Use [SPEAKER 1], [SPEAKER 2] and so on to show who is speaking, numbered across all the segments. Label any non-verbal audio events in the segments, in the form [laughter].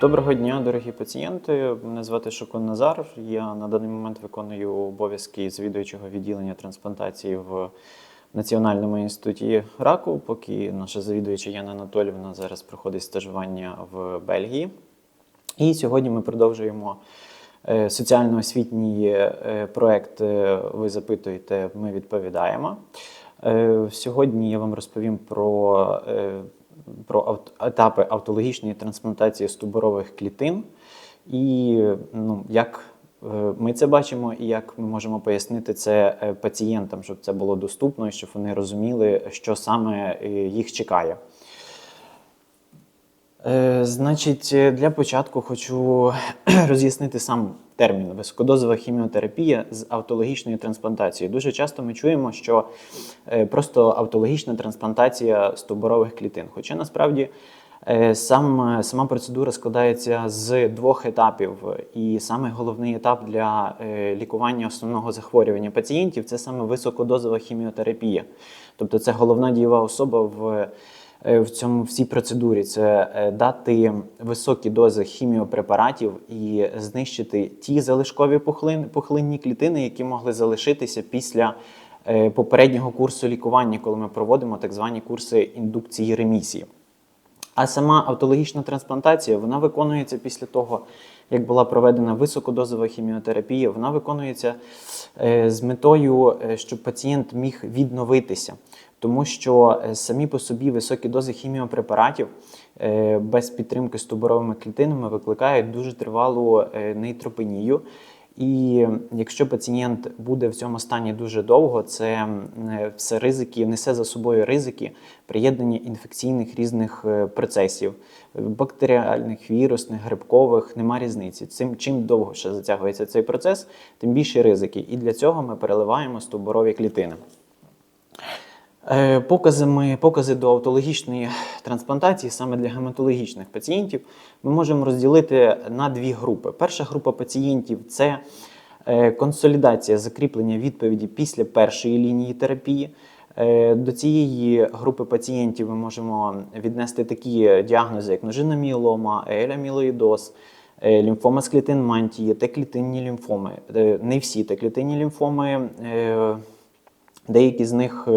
[SPEAKER 1] Доброго дня, дорогі пацієнти. Мене звати Шокон Назар. Я на даний момент виконую обов'язки завідуючого відділення трансплантації в Національному інституті раку, поки наша завідуюча Яна Анатолівна зараз проходить стажування в Бельгії. І сьогодні ми продовжуємо е, соціально-освітній е, проект е, Ви запитуєте, ми відповідаємо. Сьогодні я вам розповім про, про етапи автологічної трансплантації стуборових клітин і ну, як е, ми це бачимо, і як ми можемо пояснити це е, пацієнтам, щоб це було доступно і щоб вони розуміли, що саме е, їх чекає. Е, Значить, е, для початку хочу [clears throat] роз'яснити сам термін високодозова хіміотерапія з автологічною трансплантацією. Дуже часто ми чуємо, що е, просто автологічна трансплантація стовбурових клітин. Хоча насправді сам, сама процедура складається з двох етапів. І саме головний етап для лікування основного захворювання пацієнтів це саме високодозова хіміотерапія. Тобто це головна дієва особа в в цьому всій процедурі це е, дати високі дози хіміопрепаратів і знищити ті залишкові пухлин, пухлинні клітини, які могли залишитися після е, попереднього курсу лікування, коли ми проводимо так звані курси індукції ремісії. А сама автологічна трансплантація вона виконується після того, як була проведена високодозова хіміотерапія. Вона виконується е, з метою, е, щоб пацієнт міг відновитися, тому що е, самі по собі високі дози хіміопрепаратів е, без підтримки стовбуровими клітинами викликають дуже тривалу е, нейтропенію. І якщо пацієнт буде в цьому стані дуже довго, це все ризики несе за собою ризики приєднання інфекційних різних процесів, бактеріальних, вірусних, грибкових, нема різниці. Цим чим довше затягується цей процес, тим більше ризики. І для цього ми переливаємо стовбурові клітини. Е, Показами, покази до автологічної трансплантації саме для гематологічних пацієнтів ми можемо розділити на дві групи. Перша група пацієнтів це е, консолідація закріплення відповіді після першої лінії терапії. Е, До цієї групи пацієнтів ми можемо віднести такі діагнози, як ножина міелома, елямілоїдоз, лімфома з клітин мантії, Т-клітинні лімфоми. Не всі Т-клітинні лімфоми. Деякі з них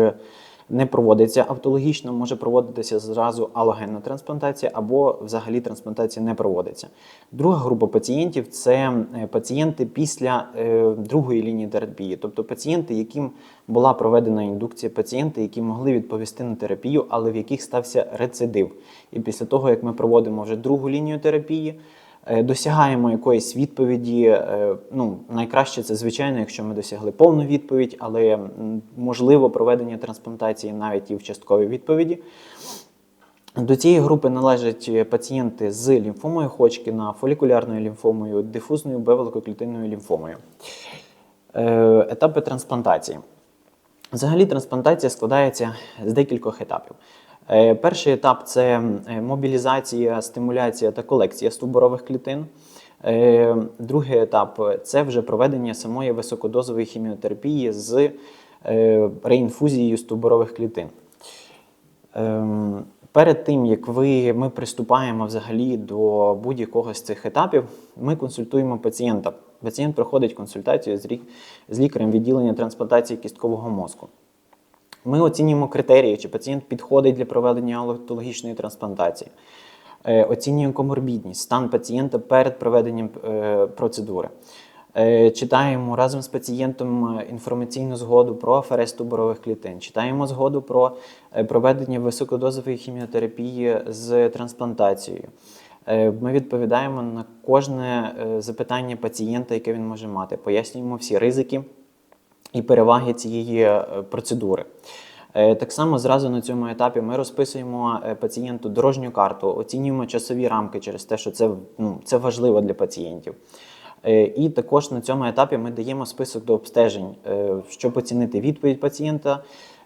[SPEAKER 1] не проводиться автологічно, може проводитися зразу алогенна трансплантація або взагалі трансплантація не проводиться. Друга група пацієнтів це е, пацієнти після е, другої лінії терапії, тобто пацієнти, яким була проведена індукція, пацієнти, які могли відповісти на терапію, але в яких стався рецидив. І після того, як ми проводимо вже другу лінію терапії, досягаємо якоїсь відповіді. е, Ну, найкраще це, звичайно, якщо ми досягли повну відповідь, але можливо проведення трансплантації навіть і в частковій відповіді. До цієї групи належать пацієнти з лімфомою Ходжкіна, фолікулярною лімфомою, дифузною бевеликоклітинною лімфомою. Е, Етапи трансплантації. Взагалі, трансплантація складається з декількох етапів. Е, Перший етап це е, мобілізація, стимуляція та колекція стовбурових клітин. Е, Другий етап це вже проведення самої високодозової хіміотерапії з реінфузією стовбурових клітин. Ем, Перед тим, як ви, ми приступаємо взагалі до будь-якого з цих етапів, ми консультуємо пацієнта. Пацієнт проходить консультацію з лікарем відділення трансплантації кісткового мозку. Ми оцінюємо критерії, чи пацієнт підходить для проведення аллотологічної трансплантації. Е, Оцінюємо коморбідність, стан пацієнта перед проведенням е, процедури. Е, Читаємо разом з пацієнтом інформаційну згоду про аферез туборових клітин. Читаємо згоду про проведення високодозової хіміотерапії з трансплантацією. Ми відповідаємо на кожне запитання пацієнта, яке він може мати. Пояснюємо всі ризики і переваги цієї е, процедури. Е, Так само зразу на цьому етапі ми розписуємо е, пацієнту дорожню карту, оцінюємо часові рамки через те, що це, ну, це важливо для пацієнтів. І також на цьому етапі ми даємо список до обстежень, щоб оцінити відповідь пацієнта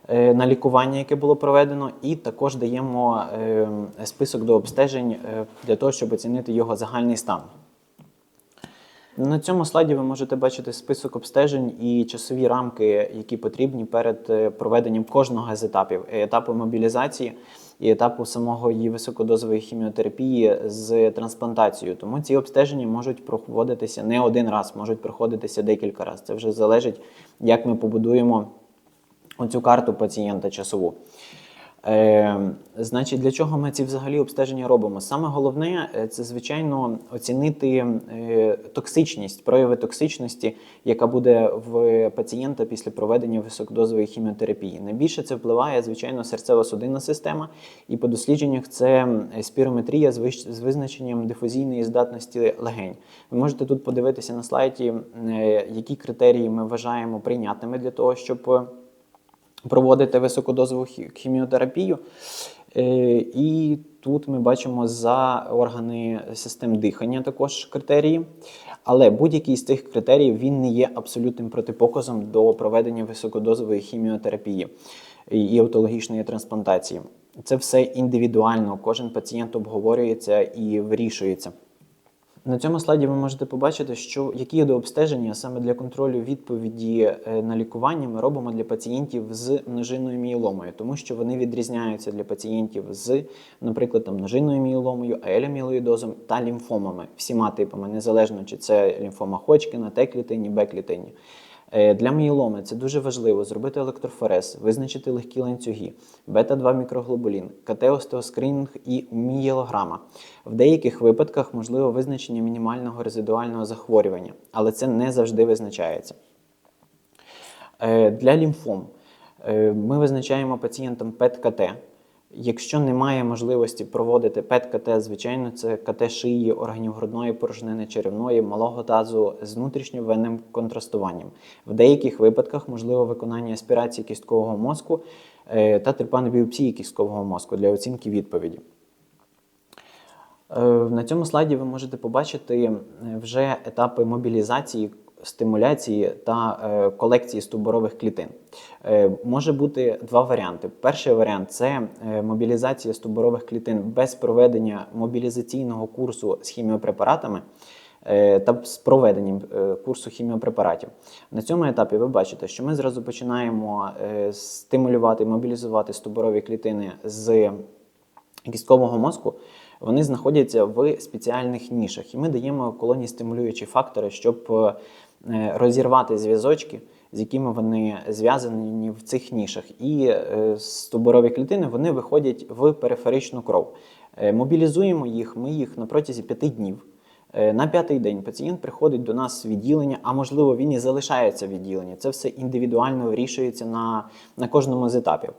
[SPEAKER 1] на лікування, яке було проведено, і також даємо е, список до обстежень для того, щоб оцінити його загальний стан. На цьому слайді ви можете бачити список обстежень і часові рамки, які потрібні перед е, проведенням кожного з етапів етапу мобілізації і етапу самого її високодозової хіміотерапії з трансплантацією. Тому ці обстеження можуть проводитися не один раз, можуть проходитися декілька разів. Це вже залежить, як ми побудуємо оцю карту пацієнта часову. Е, значить, для чого ми ці взагалі обстеження робимо? Саме головне е, це, звичайно, оцінити е, токсичність, прояви токсичності, яка буде в пацієнта після проведення високодозової хіміотерапії. Найбільше це впливає, звичайно, серцево-судинна система, і по дослідженнях це спірометрія з визначенням дифузійної здатності легень. Ви можете тут подивитися на слайді, е, які критерії ми вважаємо прийнятними для того, щоб проводити високодозову хіміотерапію. Е, І тут ми бачимо за органи систем дихання також критерії. Але будь-який з цих критеріїв він не є абсолютним протипоказом до проведення високодозової хіміотерапії і автологічної трансплантації. Це все індивідуально, кожен пацієнт обговорюється і вирішується. На цьому слайді ви можете побачити, що які до обстеження саме для контролю відповіді е, на лікування ми робимо для пацієнтів з множинною мієломою, тому що вони відрізняються для пацієнтів з, наприклад, там, множинною мієломою, аелямілоїдозом та лімфомами, всіма типами, незалежно чи це лімфома Ходжкіна, Т-клітині, Б-клітині. Е, Для мієломи це дуже важливо зробити електрофорез, визначити легкі ланцюги, бета-2 мікроглобулін, КТ-остеоскринінг і мієлограма. В деяких випадках можливо визначення мінімального резидуального захворювання, але це не завжди визначається. Е, Для лімфом е, ми визначаємо пацієнтам ПЕТ-КТ. Якщо немає можливості проводити ПЕТ-КТ, звичайно, це КТ шиї, органів грудної порожнини, черевної, малого тазу з внутрішньовенним контрастуванням. В деяких випадках можливо виконання аспірації кісткового мозку е, та трипанобіопсії кісткового мозку для оцінки відповіді. Е, На цьому слайді ви можете побачити е, вже етапи мобілізації, стимуляції та е, колекції стовбурових клітин. Е, Може бути два варіанти. Перший варіант це е, мобілізація стовбурових клітин без проведення мобілізаційного курсу з хіміопрепаратами. Та з проведенням курсу хіміопрепаратів. На цьому етапі ви бачите, що ми зразу починаємо стимулювати, мобілізувати стовбурові клітини з кісткового мозку, вони знаходяться в спеціальних нішах. І ми даємо колонії стимулюючі фактори, щоб розірвати зв'язочки, з якими вони зв'язані в цих нішах. І е, стовбурові клітини вони виходять в периферичну кров. Е, Мобілізуємо їх, ми їх на протязі п'яти днів. Е, На п'ятий день пацієнт приходить до нас в відділення, а можливо він і залишається в відділенні. Це все індивідуально вирішується на, на кожному з етапів.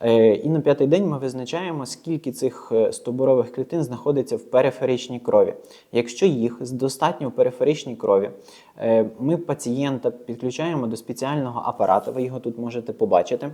[SPEAKER 1] Е, І на п'ятий день ми визначаємо, скільки цих стобурових клітин знаходиться в периферичній крові. Якщо їх достатньо в периферичній крові, е, ми пацієнта підключаємо до спеціального апарату, ви його тут можете побачити.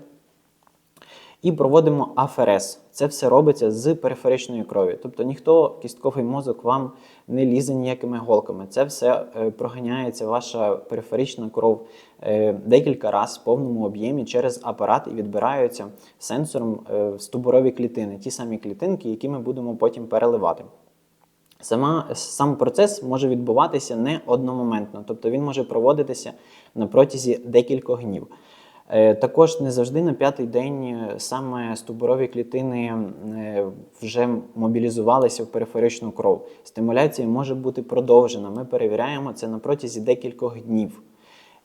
[SPEAKER 1] І проводимо аферез. Це все робиться з периферичної крові. Тобто ніхто кістковий мозок вам не лізе ніякими голками. Це все е, проганяється ваша периферична кров е, декілька разів в повному об'ємі через апарат і відбираються сенсором е, клітини, ті самі клітинки, які ми будемо потім переливати. Сама, сам процес може відбуватися не одномоментно, тобто він може проводитися на протязі декількох днів. Е, Також не завжди на п'ятий день е, саме стовбурові клітини е, вже мобілізувалися в периферичну кров. Стимуляція може бути продовжена. Ми перевіряємо це на протязі декількох днів.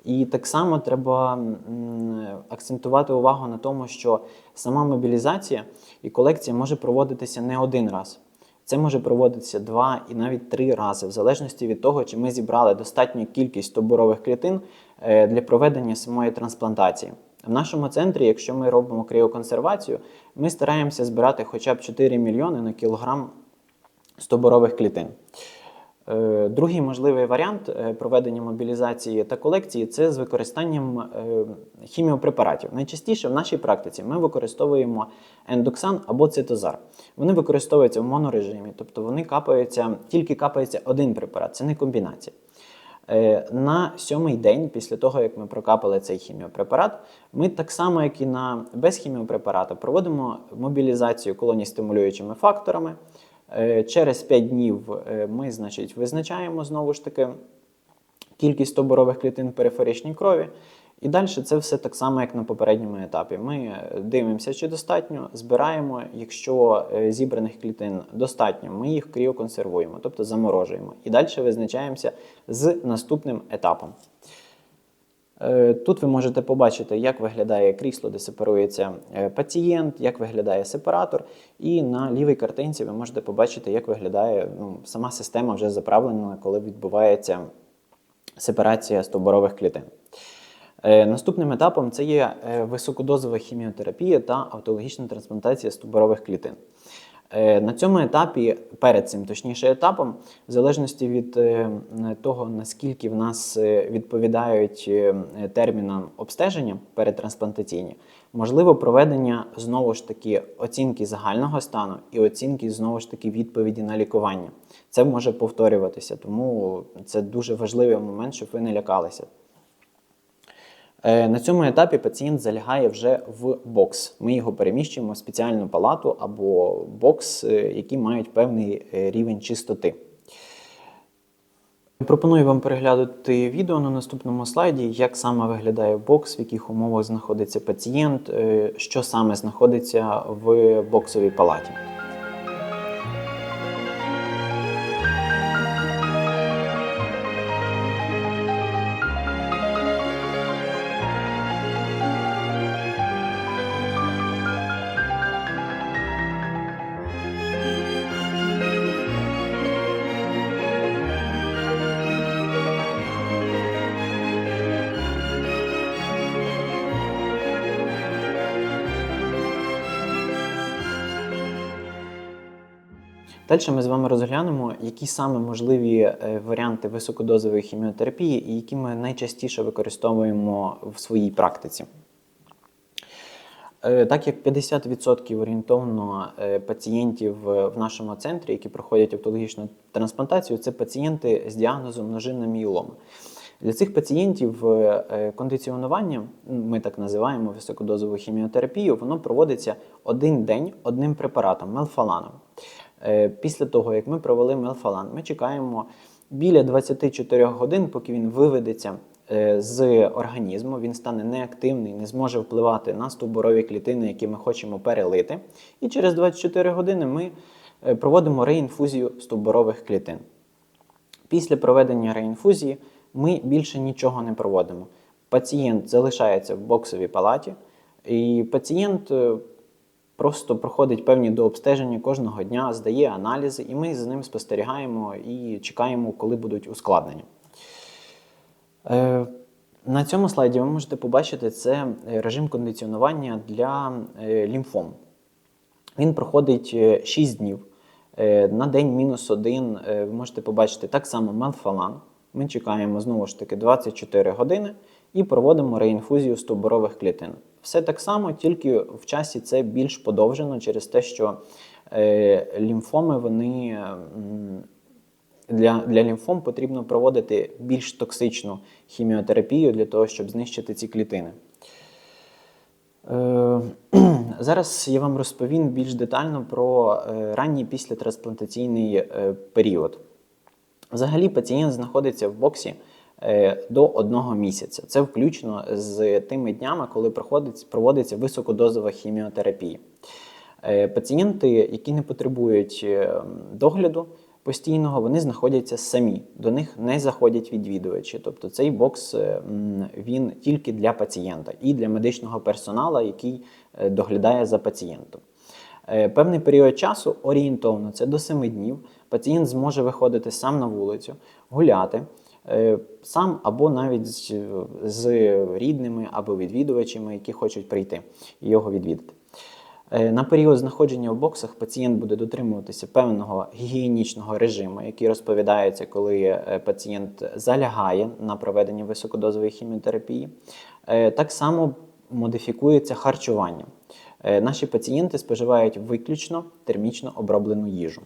[SPEAKER 1] І так само треба акцентувати увагу на тому, що сама мобілізація і колекція може проводитися не один раз. Це може проводитися два і навіть три рази, в залежності від того, чи ми зібрали достатню кількість стовбурових клітин для проведення самої трансплантації. В нашому центрі, якщо ми робимо кріоконсервацію, ми стараємося збирати хоча б 4 мільйони на кілограм стовбурових клітин. Е, Другий можливий варіант е, проведення мобілізації та колекції це з використанням е, хіміопрепаратів. Найчастіше в нашій практиці ми використовуємо ендоксан або цитозар. Вони використовуються в монорежимі, тобто вони капаються, тільки капається один препарат, це не комбінація. Е, На сьомий день, після того, як ми прокапали цей хіміопрепарат, ми так само, як і на без хіміопрепарата, проводимо мобілізацію колоній стимулюючими факторами. Е, Через 5 днів е, ми значить, визначаємо знову ж таки кількість тоборових клітин в периферичній крові. І далі це все так само, як на попередньому етапі. Ми е, дивимося, чи достатньо, збираємо. Якщо е, зібраних клітин достатньо, ми їх кріоконсервуємо, тобто заморожуємо. І далі визначаємося з наступним етапом. Е, Тут ви можете побачити, як виглядає крісло, де сепарується пацієнт, як виглядає сепаратор. І на лівій картинці ви можете побачити, як виглядає ну, сама система вже заправлена, коли відбувається сепарація стовбурових клітин. Е, Наступним етапом це є е, високодозова хіміотерапія та автологічна трансплантація стовбурових клітин. Е, На цьому етапі, перед цим точніше етапом, в залежності від того, наскільки в нас відповідають термінам обстеження передтрансплантаційні, можливо проведення знову ж таки оцінки загального стану і оцінки знову ж таки відповіді на лікування. Це може повторюватися, тому це дуже важливий момент, щоб ви не лякалися. Е, На цьому етапі пацієнт залягає вже в бокс. Ми його переміщуємо в спеціальну палату або бокс, е, які мають певний е, рівень чистоти. Пропоную вам переглянути відео на наступному слайді, як саме виглядає бокс, в яких умовах знаходиться пацієнт, що саме знаходиться в боксовій палаті. Далі ми з вами розглянемо, які саме можливі е, варіанти високодозової хіміотерапії і які ми найчастіше використовуємо в своїй практиці. Е, Так як 50% орієнтовно е, пацієнтів в нашому центрі, які проходять автологічну трансплантацію, це пацієнти з діагнозом множинна мієлома. Для цих пацієнтів кондиціонування, ми так називаємо високодозову хіміотерапію, воно проводиться один день одним препаратом мелфаланом. Е, Після того, як ми провели мелфалан, ми чекаємо біля 24 годин, поки він виведеться е, з організму, він стане неактивний, не зможе впливати на стовбурові клітини, які ми хочемо перелити. І через 24 години ми е, проводимо реінфузію стовбурових клітин. Після проведення реінфузії ми більше нічого не проводимо. Пацієнт залишається в боксовій палаті, і пацієнт просто проходить певні дообстеження кожного дня, здає аналізи, і ми за ним спостерігаємо і чекаємо, коли будуть ускладнення. Е, На цьому слайді ви можете побачити це е, режим кондиціонування для е, лімфом. Він проходить е, 6 днів. На день мінус 1 ви можете побачити так само мелфалан. Ми чекаємо знову ж таки 24 години і проводимо реінфузію стовбурових клітин. Все так само, тільки в часі це більш подовжено через те, що е, лімфоми вони. Для, для лімфом потрібно проводити більш токсичну хіміотерапію для того, щоб знищити ці клітини. Е, [clears throat] Зараз я вам розповім більш детально про е, ранній післятрансплантаційний е, період. Взагалі, пацієнт знаходиться в боксі до одного місяця. Це включно з тими днями, коли проводиться високодозова хіміотерапія. Е, Пацієнти, які не потребують е, догляду постійного, вони знаходяться самі. До них не заходять відвідувачі. Тобто цей бокс е, він тільки для пацієнта і для медичного персоналу, який е, доглядає за пацієнтом. Е, Певний період часу, орієнтовно, це до 7 днів, пацієнт зможе виходити сам на вулицю, гуляти е, сам або навіть з, рідними або відвідувачами, які хочуть прийти і його відвідати. Е, На період знаходження в боксах пацієнт буде дотримуватися певного гігієнічного режиму, який розповідається, коли е, пацієнт залягає на проведення високодозової хіміотерапії. Е, Так само модифікується харчування. Е, Наші пацієнти споживають виключно термічно оброблену їжу.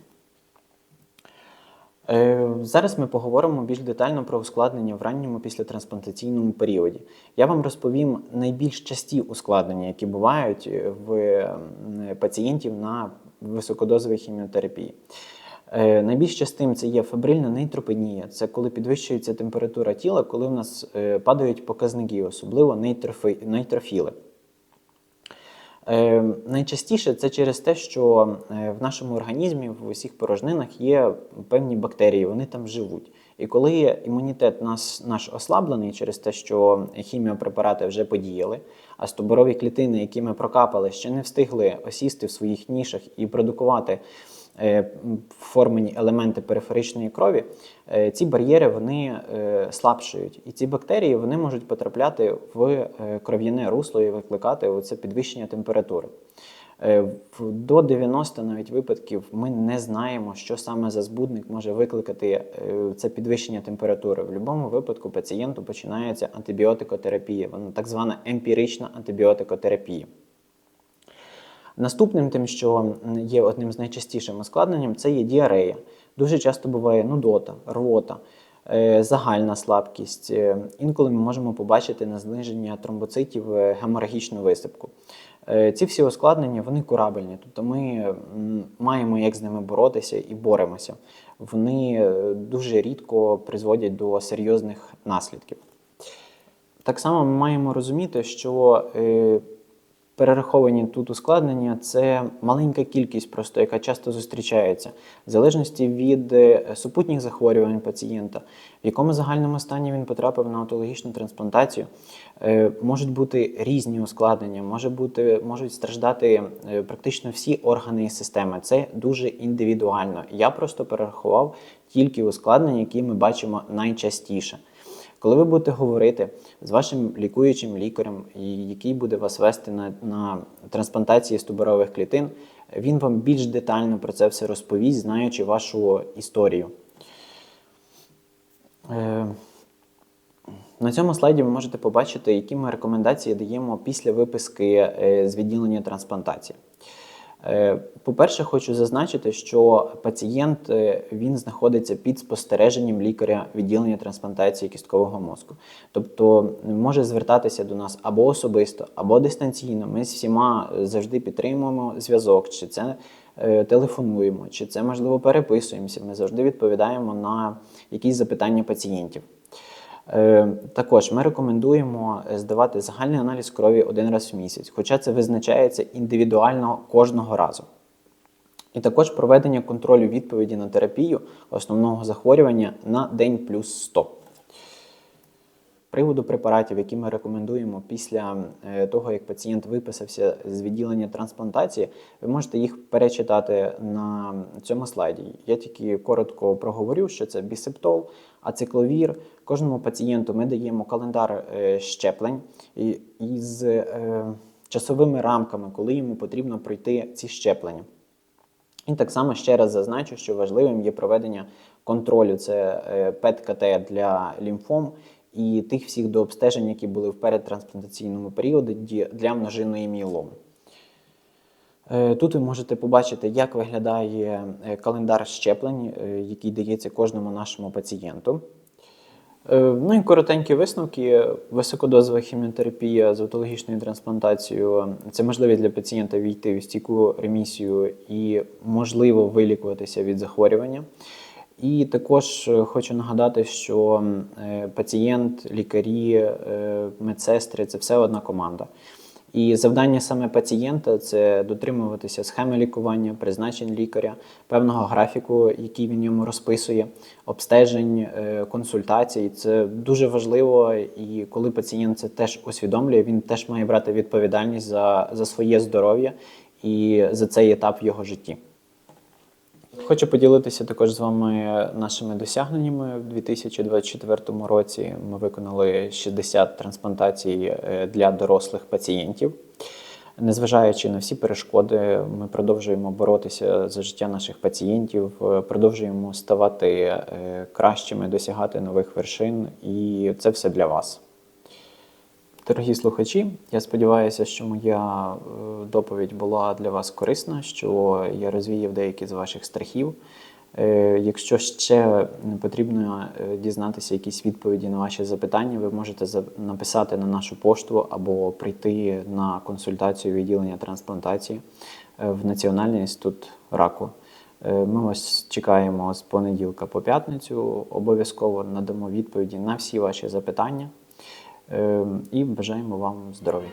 [SPEAKER 1] Е, Зараз ми поговоримо більш детально про ускладнення в ранньому післятрансплантаційному періоді. Я вам розповім найбільш часті ускладнення, які бувають е, в пацієнтів на високодозовій хіміотерапії. Е, Найбільш частим це є фебрильна нейтропенія. Це коли підвищується температура тіла, коли в нас падають показники, особливо нейтрофіли. Е, найчастіше це через те, що е, в нашому організмі в усіх порожнинах є певні бактерії, вони там живуть. І коли імунітет нас, наш ослаблений через те, що хіміопрепарати вже подіяли, а стоборові клітини, які ми прокапали, ще не встигли осісти в своїх нішах і продукувати формені елементи периферичної крові, е, ці бар'єри вони е, слабшають. І ці бактерії вони можуть потрапляти в е, кров'яне русло і викликати оце підвищення температури. Е, До 90 навіть випадків ми не знаємо, що саме за збудник може викликати е, це підвищення температури. В будь-якому випадку пацієнту починається антибіотикотерапія, вона так звана емпірична антибіотикотерапія. Наступним тим, що є одним з найчастішим ускладненням, це є діарея. Дуже часто буває нудота, рвота, е, загальна слабкість. Е, Інколи ми можемо побачити на зниження тромбоцитів е, геморагічну висипку. Ці всі ускладнення вони курабельні, тобто ми маємо як з ними боротися і боремося. Вони дуже рідко призводять до серйозних наслідків. Так само ми маємо розуміти, що перераховані тут ускладнення це маленька кількість, просто яка часто зустрічається, в залежності від е, супутніх захворювань пацієнта, в якому загальному стані він потрапив на автологічну трансплантацію. Е, можуть бути різні ускладнення, може бути, можуть страждати е, практично всі органи і системи. Це дуже індивідуально. Я просто перерахував тільки ускладнення, які ми бачимо найчастіше. Коли ви будете говорити з вашим лікуючим лікарем, який буде вас вести на, на трансплантації стовбурових клітин, він вам більш детально про це все розповість, знаючи вашу історію. Е, на цьому слайді ви можете побачити, які ми рекомендації даємо після виписки е, з відділення трансплантації. Е, По-перше, хочу зазначити, що пацієнт е, він знаходиться під спостереженням лікаря відділення трансплантації кісткового мозку. Тобто може звертатися до нас або особисто, або дистанційно. Ми з всіма е, завжди підтримуємо зв'язок, чи це телефонуємо, чи це можливо переписуємося. Ми завжди відповідаємо на якісь запитання пацієнтів. Е, Також ми рекомендуємо е, здавати загальний аналіз крові один раз в місяць, хоча це визначається індивідуально кожного разу. І також проведення контролю відповіді на терапію основного захворювання на день плюс 100. Приводу препаратів, які ми рекомендуємо після е, того, як пацієнт виписався з відділення трансплантації, ви можете їх перечитати на цьому слайді. Я тільки коротко проговорю, що це бісептол, ацикловір. Кожному пацієнту ми даємо календар е, щеплень із е, часовими рамками, коли йому потрібно пройти ці щеплення. І так само ще раз зазначу, що важливим є проведення контролю. Це ПЕТ-КТ для лімфом і тих всіх дообстежень, які були в передтрансплантаційному періоді для множинної мієломи. Е, Тут ви можете побачити, як виглядає е, календар щеплень, е, який дається кожному нашому пацієнту. Ну і коротенькі висновки. Високодозова хіміотерапія з автологічною трансплантацією це можливість для пацієнта війти у стійку ремісію і можливо вилікуватися від захворювання. І також е, хочу нагадати, що е, пацієнт, лікарі, е, медсестри це все одна команда. І завдання саме пацієнта це дотримуватися схеми лікування, призначень лікаря, певного графіку, який він йому розписує, обстежень, консультацій. Це дуже важливо. І коли пацієнт це теж усвідомлює, він теж має брати відповідальність за, за своє здоров'я і за цей етап в його житті. Хочу поділитися також з вами нашими досягненнями. У 2024 році ми виконали 60 трансплантацій е, для дорослих пацієнтів. Незважаючи на всі перешкоди, ми продовжуємо боротися за життя наших пацієнтів, е, продовжуємо ставати е, кращими, досягати нових вершин, і це все для вас. Дорогі слухачі, я сподіваюся, що моя е, доповідь була для вас корисна, що я розвіяв деякі з ваших страхів. Е, Якщо ще потрібно е, дізнатися якісь відповіді на ваші запитання, ви можете написати на нашу пошту або прийти на консультацію відділення трансплантації в Національний інститут раку. Ми вас чекаємо з понеділка по п'ятницю. Обов'язково надамо відповіді на всі ваші запитання і бажаємо вам здоров'я.